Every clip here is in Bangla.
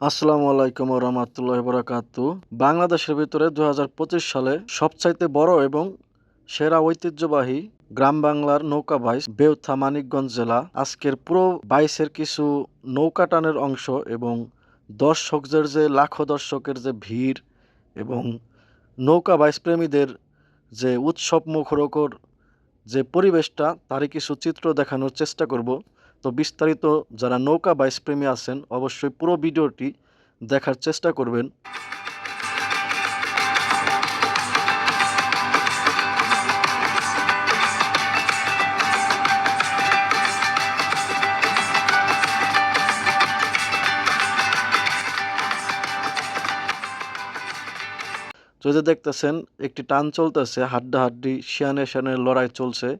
আসসালামু আলাইকুম রহমতুল্লাহ বরাকাতু। বাংলাদেশের ভিতরে দু হাজার পঁচিশ সালে সবচাইতে বড় এবং সেরা ঐতিহ্যবাহী গ্রাম বাংলার নৌকা বাইস বেউথা মানিকগঞ্জ জেলা। আজকের পুরো বাইসের কিছু নৌকা টানের অংশ এবং দর্শকদের যে, লাখো দর্শকের যে ভিড় এবং নৌকা বাইস প্রেমীদের যে উৎসব মুখরকর যে পরিবেশটা, তারই কিছু চিত্র দেখানোর চেষ্টা করব। তো বিস্তারিত যারা নৌকা বাইস প্রেমী আছেন, অবশ্যই পুরো ভিডিওটি দেখার চেষ্টা করবেন। যদি দেখতেছেন, একটি টান চলতেছে, হাড্ডাহাড্ডি, শিয়ানে শিয়ানের লড়াই চলছে।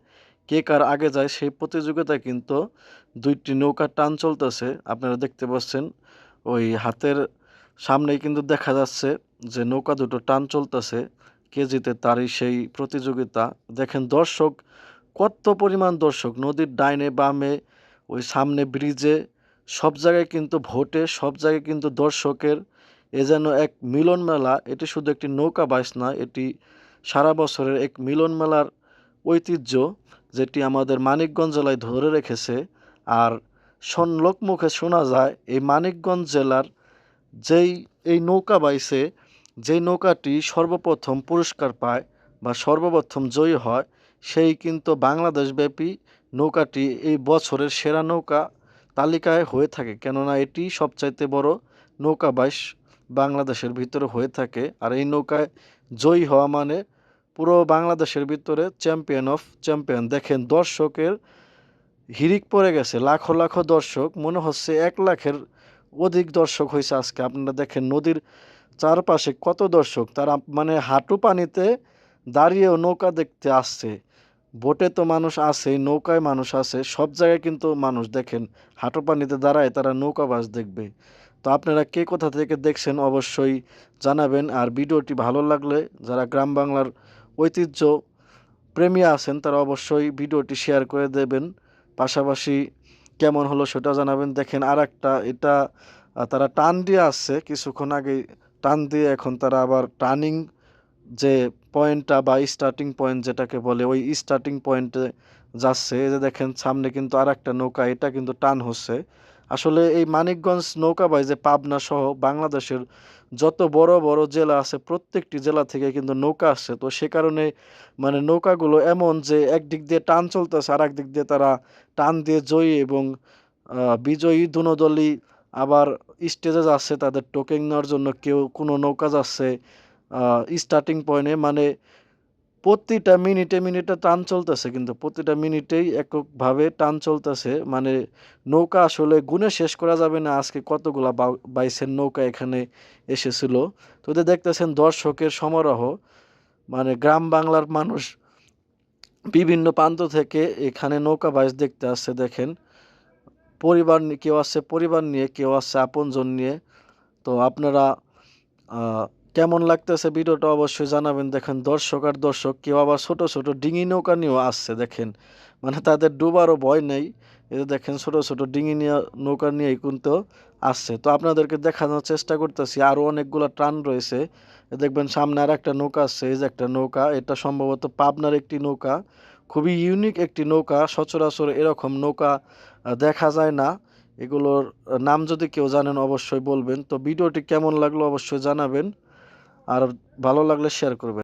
কে কার আগে যায় সেই প্রতিযোগিতায় কিন্তু দুইটি নৌকার টান চলতেছে। আপনারা দেখতে পাচ্ছেন, ওই হাতের সামনেই কিন্তু দেখা যাচ্ছে যে নৌকা দুটো টান চলতেছে। কে জিতে তারই সেই প্রতিযোগিতা। দেখেন দর্শক, কত পরিমাণ দর্শক। নদীর ডাইনে, বামে, ওই সামনে ব্রিজে, সব জায়গায় কিন্তু ভোটে, সব জায়গায় কিন্তু দর্শকের। এ যেন এক মিলন মেলা। এটি শুধু একটি নৌকা বাইস না, এটি সারা বছরের এক মিলন মেলার ঐতিহ্য, যেটি আমাদের মানিকগঞ্জ জেলায় ধরে রেখেছে। আর শোন লোকমুখে শোনা যায়, এই মানিকগঞ্জ জেলার যেই, এই নৌকা বাইসে যেই নৌকাটি সর্বপ্রথম পুরস্কার পায় বা সর্বপ্রথম জয়ী হয়, সেই কিন্তু বাংলাদেশব্যাপী নৌকাটি এই বছরের সেরা নৌকা তালিকায় হয়ে থাকে। কেননা এটি সবচাইতে বড় নৌকা বাইশ বাংলাদেশের ভিতরে হয়ে থাকে আর এই নৌকায় জয়ী হওয়া মানে পুরো বাংলাদেশের ভিতরে চ্যাম্পিয়ন অফ চ্যাম্পিয়ন। দেখেন দর্শকের হিরিক পড়ে গেছে, লাখো লাখো দর্শক, মনে হচ্ছে এক লাখের অধিক দর্শক হয়েছে আজকে। আপনারা দেখেন নদীর চারপাশে কত দর্শক, তারা মানে হাঁটু পানিতে দাঁড়িয়েও নৌকা দেখতে আসছে। বোটে তো মানুষ আছে, নৌকায় মানুষ আছে, সব জায়গায় কিন্তু মানুষ দেখেন হাঁটু পানিতে দাঁড়ায়, তারা নৌকা বাস দেখবে। তো আপনারা কে কোথা থেকে দেখছেন অবশ্যই জানাবেন। আর ভিডিওটি ভালো লাগলে, যারা গ্রাম বাংলার ঐতিহ্য প্রেমী আছেন, তারা অবশ্যই ভিডিওটি শেয়ার করে দেবেন। পাশাপাশি কেমন হলো সেটা জানাবেন। দেখেন আর একটা এটা তারা টান দিয়ে আসছে কিছুক্ষণ আগে টান দিয়ে এখন তারা আবার টার্নিং যে পয়েন্টটা বা স্টার্টিং পয়েন্ট যেটাকে বলে, ওই স্টার্টিং পয়েন্টে যাচ্ছে। এই যে দেখেন সামনে কিন্তু আর একটা নৌকা, এটা কিন্তু টান হচ্ছে। আসলে এই মানিকগঞ্জ নৌকাবাই যে পাবনা সহ বাংলাদেশের যত বড় বড় জেলা আছে, প্রত্যেকটি জেলা থেকে কিন্তু নৌকা আসছে। তো সে কারণে মানে নৌকাগুলো এমন যে একদিক দিয়ে টান চলতেছে আর দিক দিয়ে তারা টান দিয়ে জয়ী এবং বিজয়ী দুনো আবার স্টেজে যাচ্ছে, তাদের টোকেন নেওয়ার জন্য কেউ কোনো নৌকা যাচ্ছে স্টার্টিং পয়েন্টে মানে প্রতিটা মিনিটে মিনিটে টান চলতেছে কিন্তু প্রতিটা মিনিটেই এককভাবে টান চলতেছে। মানে নৌকা আসলে গুনে শেষ করা যাবে না। আজকে কতগুলা বাইসের নৌকা এখানে এসেছিল। তো দেখতেছেন দর্শকের সমারোহ। মানে গ্রাম বাংলার মানুষ বিভিন্ন প্রান্ত থেকে এখানে নৌকা বাইস দেখতে আসছে, দেখেন। পরিবার কেউ আসছে পরিবার নিয়ে, কেউ আসছে আপনজন নিয়ে। তো আপনারা কেমন লাগতেছে ভিডিওটা অবশ্যই জানাবেন। দেখেন দর্শক আর দর্শক, কেউ আবার ছোট ছোট ডিঙি নৌকা নিয়েও আসছে, দেখেন। মানে তাদের ডুবারও ভয় নেই। এই দেখেন ছোট ছোট ডিঙি নিয়ে, নৌকা নিয়েই কিন্তু আসছে। তো আপনাদেরকে দেখানোর চেষ্টা করতেছি, আরও অনেকগুলো টান রয়েছে। দেখবেন সামনে আর একটা নৌকা আসছে, এই যে একটা নৌকা, এটা সম্ভবত পাবনার একটি নৌকা। খুবই ইউনিক একটি নৌকা, সচরাচর এরকম নৌকা দেখা যায় না। এগুলোর নাম যদি কেউ জানেন অবশ্যই বলবেন। তো ভিডিওটি কেমন লাগল অবশ্যই জানাবেন। আর ভালো লাগলে শেয়ার করবেন।